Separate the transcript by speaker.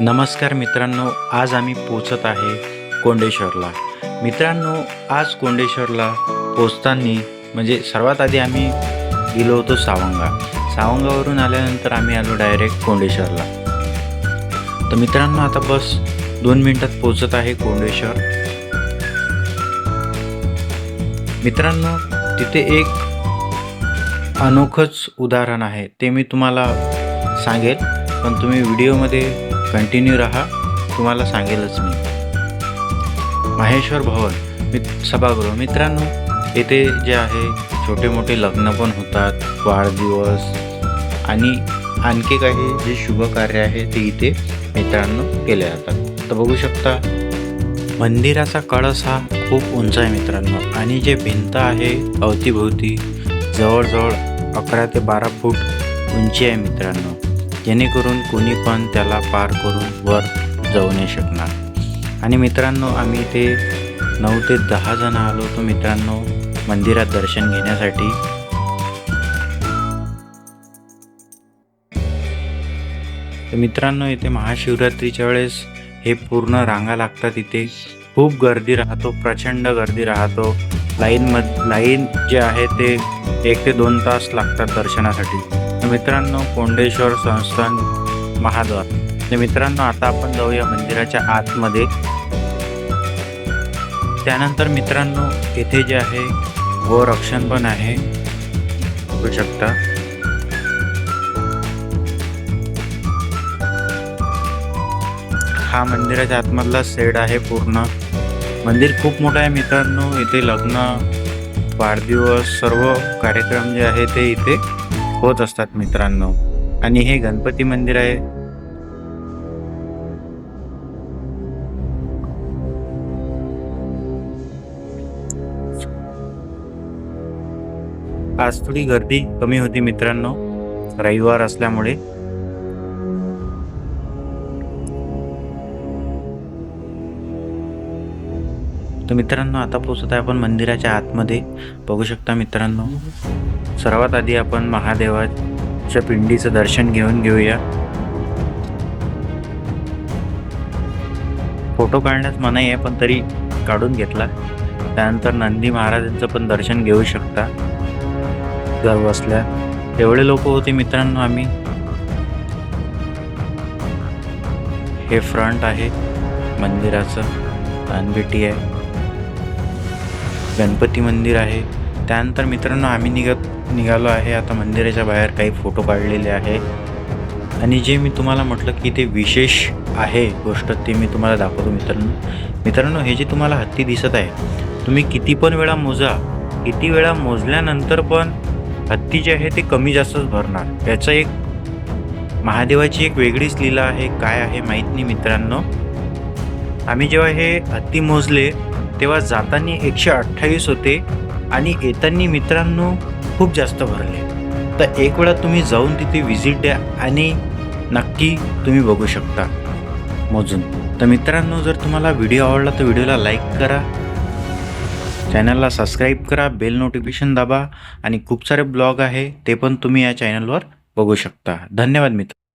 Speaker 1: नमस्कार मित्रांनो आज आम्ही पोचत आहे कोंडेश्वरला. मित्रांनो आज कोंडेश्वरला पोचताना म्हणजे सर्वात आधी आम्ही गेलो होतो सावंगा. सावंगावरून आल्यानंतर आम्ही आलो डायरेक्ट कोंडेश्वरला. तर मित्रांनो आता बस दोन मिनटात पोचत आहे कोंडेश्वर. मित्रांनो तिथे एक अनोखंच उदाहरण आहे. ते मी तुम्हाला सांगेल पण तुम्ही व्हिडिओमध्ये कंटिन्यू राहा तुम्हाला सांगेलच मी. माहेश्वर भवन मित सभागृह. मित्रांनो येथे जे आहे छोटे मोठे लग्न पण होतात वाढदिवस आणि आणखी काही जे शुभ कार्य आहे ते इथे मित्रांनो केले जातात. तर बघू शकता मंदिराचा कळस हा खूप उंच आहे मित्रांनो आणि जे भिंत आहे अवतीभोवती जवळजवळ अकरा ते बारा फूट उंची आहे मित्रांनो. जेणेकरून कोणी पण त्याला पार करून वर जाऊ नाही शकणार. आणि मित्रांनो आम्ही इथे नऊ ते दहा जण आलो होतो मित्रांनो मंदिरात दर्शन घेण्यासाठी. तर मित्रांनो इथे महाशिवरात्रीच्या वेळेस हे पूर्ण रांगा लागतात इथे. खूप गर्दी राहतो प्रचंड गर्दी राहतो. लाईन मध लाईन जे आहे ते एक ते दोन तास लागतात दर्शनासाठी. मित्रांनो कोंडेश्वर संस्थान महाद्वार. तर मित्रांनो आता आपण जाऊया मंदिराच्या आतमध्ये. त्यानंतर मित्रांनो इथे जे आहे गोरक्षण पण आहे. बघू शकता. हा मंदिराच्या आतमधला सेड आहे पूर्ण. मंदिर खूप मोठं आहे मित्रांनो. इथे लग्न वाढदिवस सर्व कार्यक्रम जे आहे ते इथे होत असतात मित्रांनो. आणि हे गणपती मंदिर आहे. आज थोडी गर्दी कमी होती मित्रांनो. रविवार असल्यामुळे. तर मित्रांनो आता पोचत आहे आपण मंदिराच्या आतमध्ये. बघू शकता मित्रांनो सर्वात आधी आपण महादेवाच्या पिंडीचं दर्शन घेऊन घेऊया. फोटो काढण्यास मनाई आहे पण तरी काढून घेतला. त्यानंतर नंदी महाराजांचं पण दर्शन घेऊ शकता. घर बसल्या. एवढे लोक होते मित्रांनो आम्ही. हे फ्रंट आहे मंदिराचं. दानपेटी आहे. गणपती मंदिर आहे. त्यानंतर मित्रांनो आम्ही निघत निघालो आहे. आता मंदिराच्या बाहेर काही फोटो काढलेले आहे. आणि जे मी तुम्हाला म्हटलं की ते विशेष आहे गोष्ट ते मी तुम्हाला दाखवतो मित्रांनो. मित्रांनो हे जे तुम्हाला हत्ती दिसत आहे तुम्ही किती पण वेळा मोजा. किती वेळा मोजल्यानंतर पण हत्ती जे आहे ते कमी जास्तच भरणार. याचं एक महादेवाची एक वेगळीच लीला आहे. काय आहे माहीत नाही मित्रांनो. आम्ही जेव्हा हे हत्ती मोजले तेव्हा जाताना एकशे अठ्ठावीस होते आणि येताना मित्रांनो खूप जास्त भरले. तर एक वेळा तुम्ही जाऊन तिथे व्हिजिट द्या आणि नक्की तुम्ही बघू शकता. मोजून. तर मित्रांनो जर तुम्हाला व्हिडिओ आवडला तर व्हिडिओला लाईक करा. चॅनलला सबस्क्राईब करा बेल नोटिफिकेशन दाबा आणि खूप सारे ब्लॉग आहे ते पण तुम्ही या चॅनलवर बघू शकता. धन्यवाद मित्र